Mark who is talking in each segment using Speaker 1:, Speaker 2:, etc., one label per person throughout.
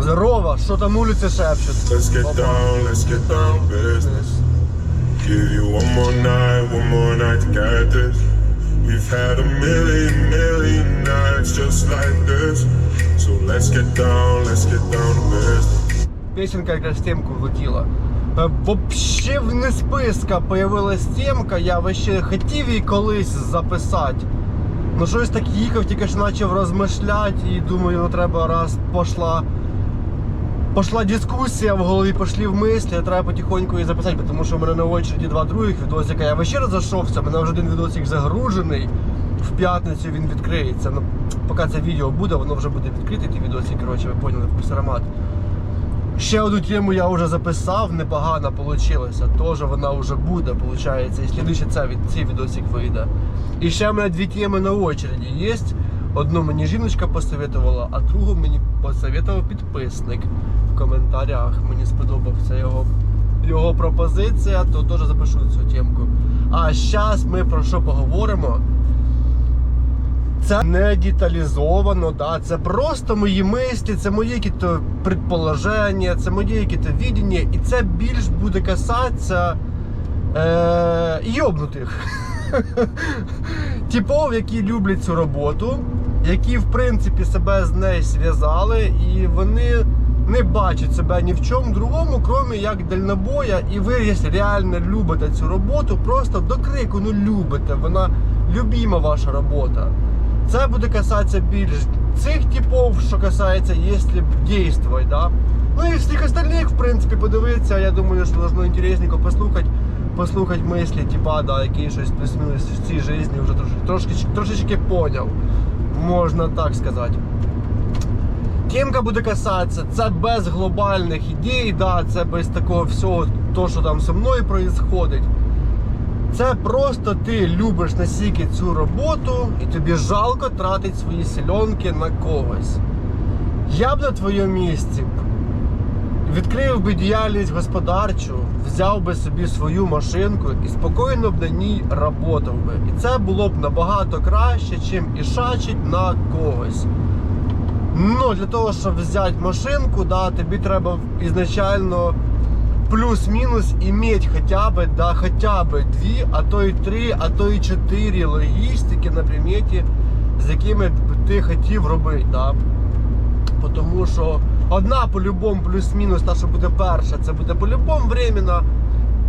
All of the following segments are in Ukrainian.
Speaker 1: Здорово, що там вулиці шепчуть?
Speaker 2: Let's get down, let's get down business. Give you one more night, one more night to get this. We've had a million, million nights just like this. So let's get down, let's get down to business.
Speaker 1: Песенка якраз темку влетіла. Е, Вообще в списка появилась темка, я вообще хотів її колись записати. Ну щось так їхав, тільки ж почав розмишляти і думаю, ну треба раз пошла. Пошла дискусія в голові, пошли в мислі, треба потихоньку її записати, тому що в мене на очереді два других відосика. Я вообще розійшовся, у мене вже один відосик загружений. В п'ятницю він відкриється. Ну, поки це відео буде, воно вже буде відкрите, ті відосики, коротше, ви поняли, вкус аромат. Ще одну тему я вже записав, непогано вийшло. Теж вона вже буде, виходить. І слідуюче це від цей відосик вийде. І ще в мене дві теми на очереді є. Одну мені жіночка посоветувала, а другу мені посоветував підписник в коментарях. Мені сподобався його, його пропозиція, то теж запишу цю темку. А зараз ми про що поговоримо? Це не деталізовано, да? це просто мої мислі, це мої якісь предположення, це мої якісь відіння, і це більш буде касатися е, йобнутих. Типов, які люблять цю роботу, які в принципі себе з нею зв'язали, і вони не бачать себе ні в чому другому, крім як дальнобоя. І ви, якщо реально любите цю роботу, просто до крику ну любите. Вона любима ваша робота. Це буде касатися більш цих типов, що касається, якщо дійствувати, да? Ну і всіх остальних, в принципі, подивитися, я думаю, що должно інтересненько послухати, послухати мислі, типа, да, які щось плюс-мінус в цій житті вже трошки, трошечки поняв. Можна так сказати. Темка буде касатися, це без глобальних ідей, да, це без такого всього, то, що там зі мною відбувається. Це просто ти любиш настільки цю роботу і тобі жалко тратити свої сільонки на когось. Я б на твоєму місці відкрив би діяльність господарчу, взяв би собі свою машинку і спокійно б на ній працював би. І це було б набагато краще, чим і шачить на когось. Ну, для того, щоб взяти машинку, да, тобі треба ізначально плюс-мінус иметь хотя бы, да, хотя бы дві, а то і три, а то і чотири логістики на приметі, з якими б ти хотів робити. Да. Тому що одна по-любому плюс-мінус, та що буде перша, це буде по-любому временно.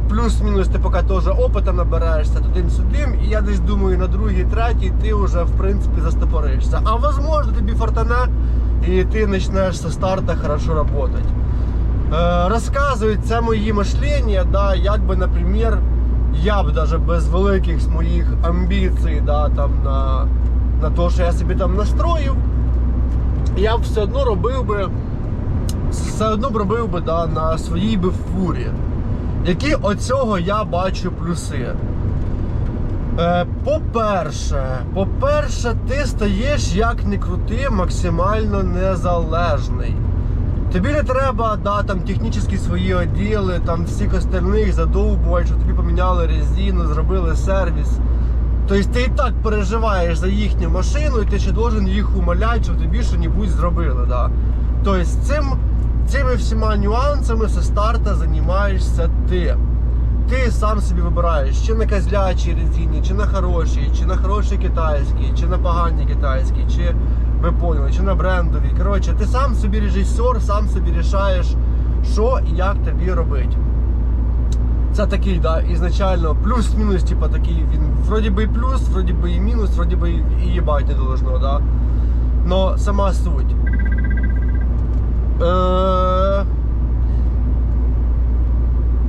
Speaker 1: Плюс-мінус ти поки теж опита набираєшся туди-сюди, і я десь думаю, на другій, третій ти вже в принципі застопоришся. А возможно тобі фортане, і ти почнеш зі старта хорошо працювати. Е, розказують це мої мишлення, да, як би, наприклад, я б даже без великих моїх амбіцій, да, там, на, на те, що я собі там настроїв, я б все одно робив би, все одно б робив би да, на своїй би фурі. Які оцього я бачу плюси? Е, По-перше, по-перше, ти стаєш як не крути, максимально незалежний. Тобі не треба да, там, технічні свої відділи, там всіх остальних задовбувати, що тобі поміняли резину, зробили сервіс. Тобто ти і так переживаєш за їхню машину, і ти ще должен їх умоляти, щоб тобі щось зробили. Да. Тобто цим, цими всіма нюансами зі старта займаєшся ти. Ти сам собі вибираєш, чи на козлячій резині, чи на хорошій, чи на хорошій китайській, чи на поганій китайській, чи ви поняли, чи на брендовій. Коротше, ти сам собі режисер, сам собі рішаєш, що і як тобі робити. Це такий, да, ізначально плюс-мінус, типа такий, він вроді би і плюс, вроді би і мінус, вроді би і їбать не должно, да. Но сама суть. Е...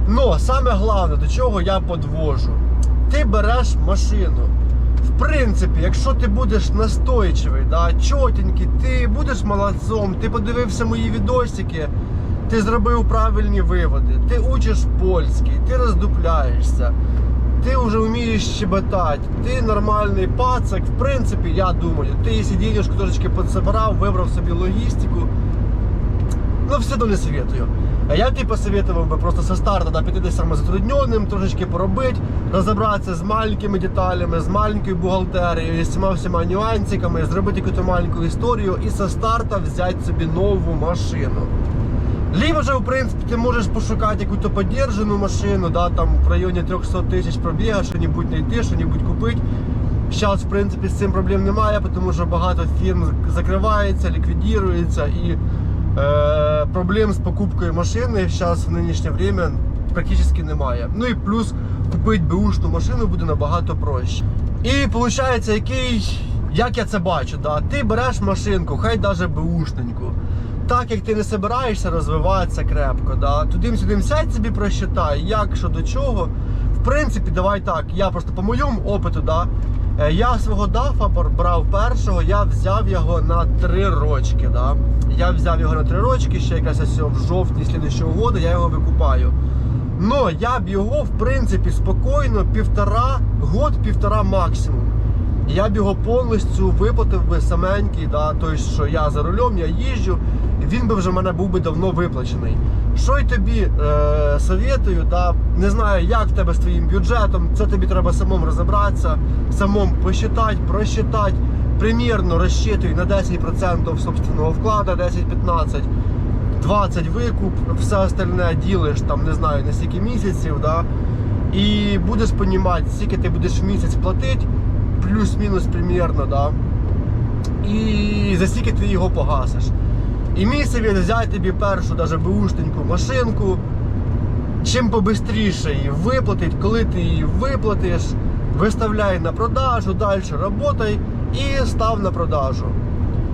Speaker 1: Но саме головне, до чого я подвожу. Ти береш машину. В принципі, якщо ти будеш настойчивий, да, чотенький, ти будеш молодцом, ти подивився мої відосики, ти зробив правильні виводи, ти учиш польський, ти роздупляєшся, ти вже вмієш щебетати, ти нормальний пацак, в принципі, я думаю, ти денежку трошечки підсобирав, вибрав собі логістику, ну все одно не советую. А я тобі посоветував би просто со старту да, піти десь самозатрудненим, трошечки поробити, розібратися з маленькими деталями, з маленькою бухгалтерією, з цими всіма нюансиками, зробити якусь маленьку історію і со старта взяти собі нову машину. Либо же, в принципі, ти можеш пошукати якусь подержану машину, да, там в районі 300 тисяч пробіга, що-небудь знайти, що-небудь купити. Зараз, в принципі, з цим проблем немає, тому що багато фірм закривається, ліквідується і проблем з покупкою машини зараз в нинішнє время практично немає. Ну і плюс купити беушну машину буде набагато проще. І виходить, який, як я це бачу, да, ти береш машинку, хай навіть беушненьку. Так як ти не собираєшся розвиватися крепко, да, туди-сюди сядь собі просчитай, як що до чого. В принципі, давай так, я просто по моєму опиту, да, е, я свого дафа брав першого, я взяв його на три рочки. Да. Я взяв його на три рочки, ще якраз в жовтні слідчого року я його викупаю. Но я б його, в принципі, спокійно півтора, год-півтора максимум. Я б його повністю виплатив би саменький, да, тобто, що я за рулем, я їжджу, він би вже в мене був би давно виплачений. Що й тобі е, советую, да, не знаю, як в тебе з твоїм бюджетом, це тобі треба самому розібратися, самому посчитати, просчитати, примірно розчитуй на 10% собственного вкладу, 10-15. 20 викуп, все остальне ділиш там, не знаю, на скільки місяців, да? і будеш розуміти, скільки ти будеш в місяць платити, плюс-мінус примірно, да? і за скільки ти його погасиш. І мій совет взяти тобі першу даже беушненьку машинку, чим побистріше її виплатить, коли ти її виплатиш, виставляй на продажу, далі работай і став на продажу.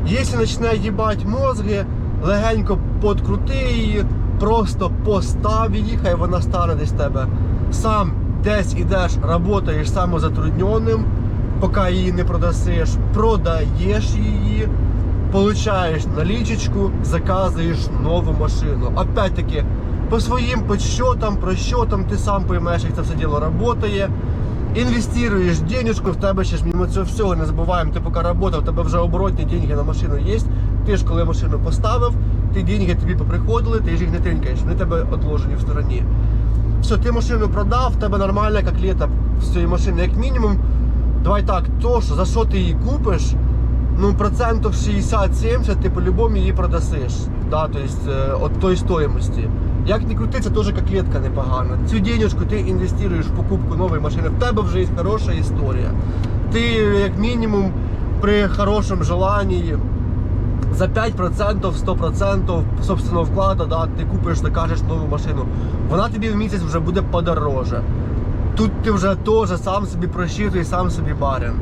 Speaker 1: Якщо почне їбати мозги, легенько подкрути її, просто постав її, хай вона стане десь тебе. Сам десь ідеш, працюєш самозатрудненим, поки її не продасиш, продаєш її, получаєш налічечку, заказуєш нову машину. Опять-таки, по своїм подсчетам, просчетам, ти сам поймеш, як це все діло працює. Інвестуєш денежку, в тебе ще ж мимо цього всього не забуваємо. Ти поки працював, в тебе вже оборотні деньги на машину є. Ти ж коли машину поставив, ті деньги тобі поприходили, ти ж їх не тринкаєш, вони тебе відложені в стороні. Все, ти машину продав, в тебе нормальна котлета з цієї машини, як мінімум. Давай так, то, що за що ти її купиш, ну процентів 60-70 ти по-любому її продасиш. Да, то есть, е, от той стоїмості. Як не крути, це теж котлетка непогана. Цю денежку ти інвестуєш в покупку нової машини, в тебе вже є хороша історія. Ти, як мінімум, при хорошому желанні за 5%, 100% собственного вкладу, да, ти купиш, закажеш нову машину. Вона тобі в місяць вже буде подороже. Тут ти вже теж сам собі просчитуєш, сам собі барин.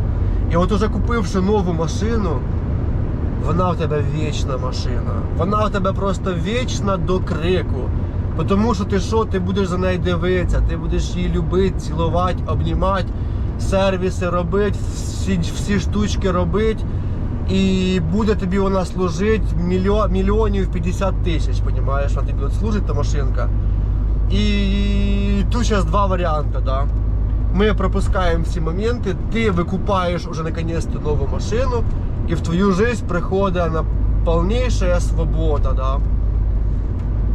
Speaker 1: І от уже купивши нову машину, вона в тебе вічна машина. Вона в тебе просто вічна до крику. Тому що ти що, ти будеш за нею дивитися, ти будеш її любити, цілувати, обнімати, сервіси робити, всі, всі штучки робити. І буде тобі вона служити мільйон, мільйонів 50 тисяч, понімаєш, вона тобі служить та машинка. І тут зараз два варіанти. Да? Ми пропускаємо всі моменти, ти викупаєш уже наконец-то нову машину, і в твою жизнь приходить на повніша свобода. Да?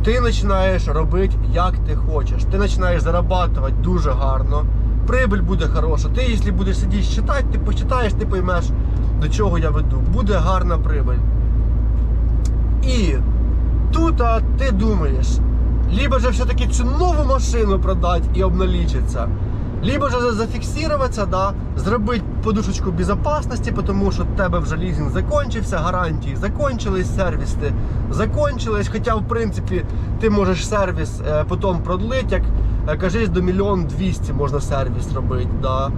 Speaker 1: Ти починаєш робити як ти хочеш. Ти починаєш зарабатувати дуже гарно. Прибыль буде хороша. Ти, якщо будеш сидіти читати, ти почитаєш, ти поймеш, до чого я веду. Буде гарна прибыль. І тут а, ти думаєш, либо же все-таки цю нову машину продати і обналічитися, либо же зафіксуватися, да, зробити подушечку безпечності, тому що в тебе вже лізинг закінчився, гарантії закончились, сервіси закончились. Хоча, в принципі, ти можеш сервіс е, потім продлити, як е, кажись, до мільйон двісті можна сервіс робити. Да.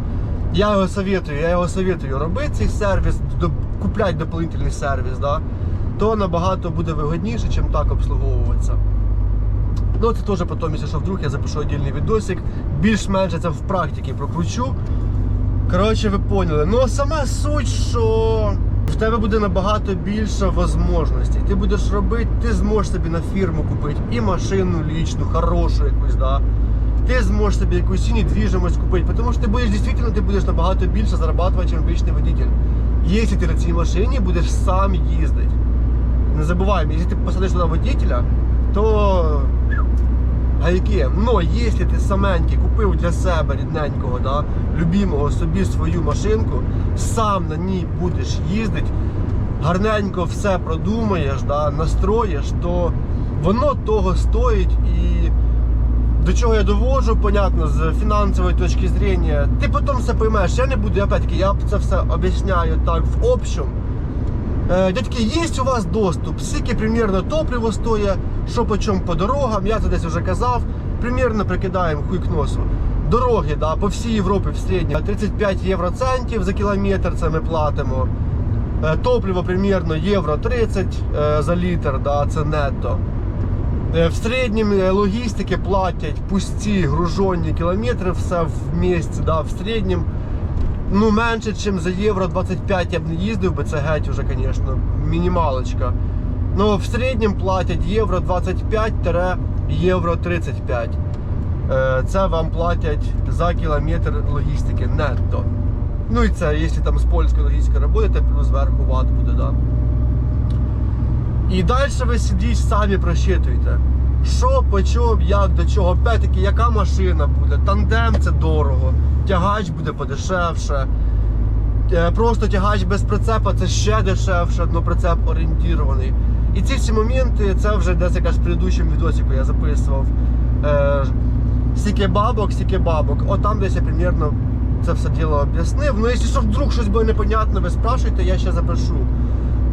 Speaker 1: Я його советую, я його советую робити цей сервіс, до, купляти дополнительний сервіс, да, то набагато буде вигідніше, ніж так обслуговуватися. Ну, це теж потім, якщо що вдруг я запишу отдельний відосик. Більш-менш це в практиці прокручу. Коротше, ви поняли. Ну, сама суть, що в тебе буде набагато більше можливостей. Ти будеш робити, ти зможеш собі на фірму купити і машину лічну, хорошу якусь, да. Ти зможеш собі якусь і недвіжимость купити, тому що ти будеш дійсно ти будеш набагато більше зарабатувати, ніж обичний водитель. Якщо ти на цій машині будеш сам їздити. Не забуваємо, якщо ти посадиш туди водителя, то гайки. Но якщо ти саменький купив для себе рідненького, да, любимого собі свою машинку, сам на ній будеш їздити, гарненько все продумаєш, да, настроїш, то воно того стоїть і до чого я доводжу, понятно, з фінансової точки зрення. Ти потім все поймеш. Я не буду, опять-таки, я це все об'ясняю так в общем. Е, Дядьки, є у вас доступ, скільки примірно топливо стоїть, що по чому по дорогам, я це десь вже казав, примірно прикидаємо хуй к носу. Дороги, да, по всій Європі в середньому 35 євроцентів за кілометр це ми платимо. Е, Топливо примірно євро 30 е, за літр, да, це нетто. В середньому логістики платять пусті гружонні кілометри, все в місці, да, в середньому. Ну, менше, ніж за євро 25 я б не їздив би, це геть уже, звісно, мінімалочка. Ну, в середньому платять євро 25-євро 35. Е, Це вам платять за кілометр логістики нетто. Ну і це, якщо там з польською логістикою робите, плюс зверху ват буде, да. І далі ви сидіть самі просчитуєте. Що, по чому, як, до чого. Опять-таки, яка машина буде, тандем це дорого, тягач буде подешевше. Е, Просто тягач без прицепа це ще дешевше, но прицеп орієнтірований. І ці всі моменти, це вже десь якась в предыдущому відосику я записував. Е, Скільки бабок, скільки бабок. От там десь я примерно це все діло об'яснив. Ну, якщо вдруг щось буде непонятно, ви спрашуєте, я ще запишу.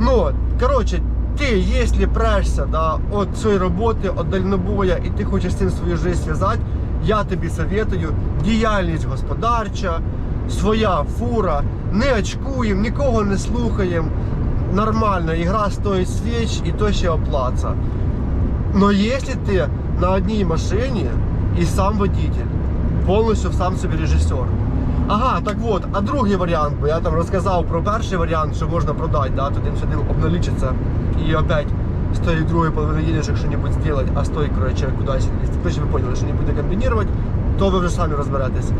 Speaker 1: Ну, коротше, ти, якщо прешся да, от цієї роботи, от дальнобоя, і ти хочеш з цим свою життя зв'язати, я тобі советую діяльність господарча, своя фура, не очкуємо, нікого не слухаємо. Нормально, ігра стоїть свіч і то ще оплата. Но якщо ти на одній машині і сам водитель, повністю сам собі режисер. Ага, так от, а другий варіант, бо я там розказав про перший варіант, що можна продати, да, туди сюди обналічиться і опять з тої другої половини їдеш, якщо небудь зробити, а з тої, коротше, кудись, якщо ви поняли, що не буде комбінувати, то ви вже самі розберетесь.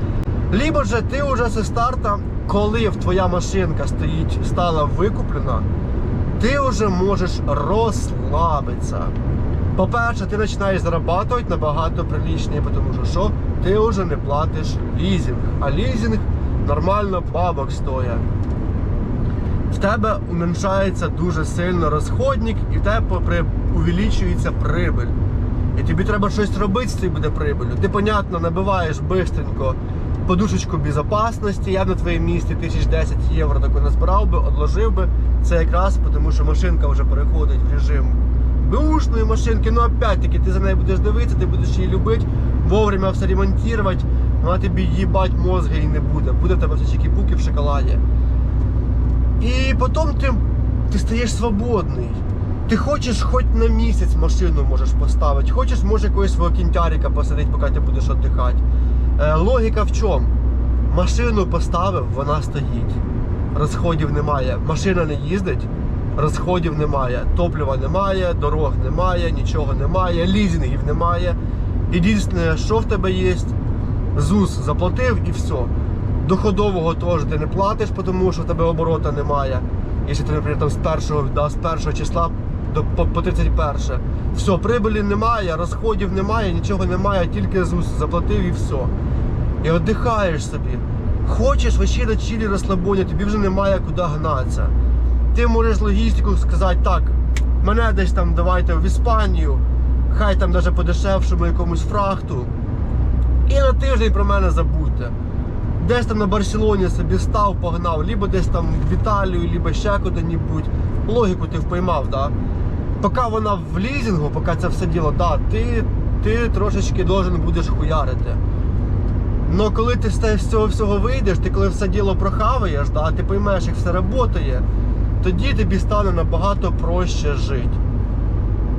Speaker 1: Либо же ти вже зі старта, коли твоя машинка стоїть, стала викуплена, ти вже можеш розслабитися. По-перше, ти починаєш зарабатувати набагато прилічніше, тому що що? Ти вже не платиш лізинг. А лізинг нормально бабок стоїть. В тебе уменшається дуже сильно розходник, і в тебе увеличується прибиль. І тобі треба щось робити з цією буде прибилю. Ти, понятно, набиваєш бистренько подушечку безпечності. Я на твоєму місці 1010 євро таку назбирав би, одложив би. Це якраз тому, що машинка вже переходить в режим беушної машинки. Ну опять-таки, ти за нею будеш дивитися, ти будеш її любити, вовремя все ремонтувати, вона тобі їбать мозги і не буде. Буде в тебе все чики-пуки в шоколаді. І потім ти, ти стаєш свободний. Ти хочеш хоч на місяць машину можеш поставити, хочеш, може якогось свого кінтярика посадити, поки ти будеш віддихати. Е, логіка в чому? Машину поставив, вона стоїть. Розходів немає. Машина не їздить, розходів немає. Топлива немає, дорог немає, нічого немає, лізингів немає. Єдине, що в тебе є, ЗУС заплатив і все. Доходового теж ти не платиш, тому що в тебе оборота немає. Якщо ти, наприклад, там з першого, да, з першого числа до, по, по 31. Все, прибилі немає, розходів немає, нічого немає, тільки ЗУС заплатив і все. І віддихаєш собі. Хочеш вообще на чилі розслабоні, тобі вже немає куди гнатися. Ти можеш логістику сказати, так, мене десь там давайте в Іспанію, хай там навіть по дешевшому якомусь фрахту. І на тиждень про мене забудьте. Десь там на Барселоні собі став, погнав, либо десь там в Італію, либо ще куди-небудь. Логіку ти впіймав, да? Поки вона в лізингу, поки це все діло, да, ти, ти трошечки должен будеш хуярити. Но коли ти з цього всього вийдеш, ти коли все діло прохаваєш, да, ти поймеш, як все працює, тоді тобі стане набагато проще жити.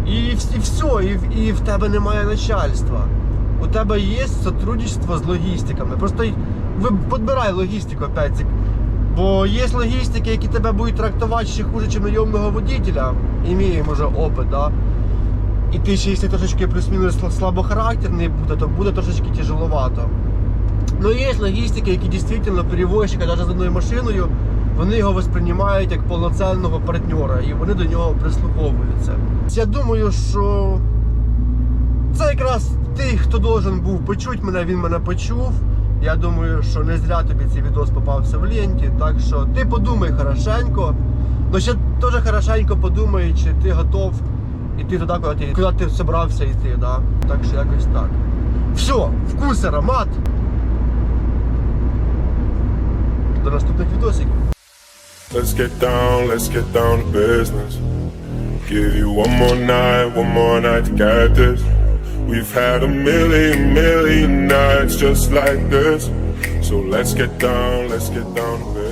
Speaker 1: І, і все, і, і в тебе немає начальства. У тебе є сотрудничество з логістиками. Просто ви підбирай логістику опять. Бо є логістики, які тебе будуть трактувати ще хуже, ніж найомного водителя. Іміємо вже опит, да? І ти ще, якщо трошечки плюс-мінус слабохарактерний буде, то буде трошечки тяжеловато. Ну є логістики, які дійсно перевозчика навіть з одною машиною, вони його восприймають як повноцінного партнера і вони до нього прислуховуються. Я думаю, що Це якраз той, хто должен був почути мене, він мене почув. Я думаю, що не зря тобі цей відос попався в ленті. Так що ти подумай хорошенько. Ну ще теж хорошенько подумай, чи ти готов іти туди, куди ти, куди ти зібрався йти. Да? Так що якось так. Все, вкус, аромат. До наступних відосиків.
Speaker 2: Let's get down, let's get down to business. Give you one more night, one more night to get this. We've had a million, million nights just like this. So let's get down, let's get down to business.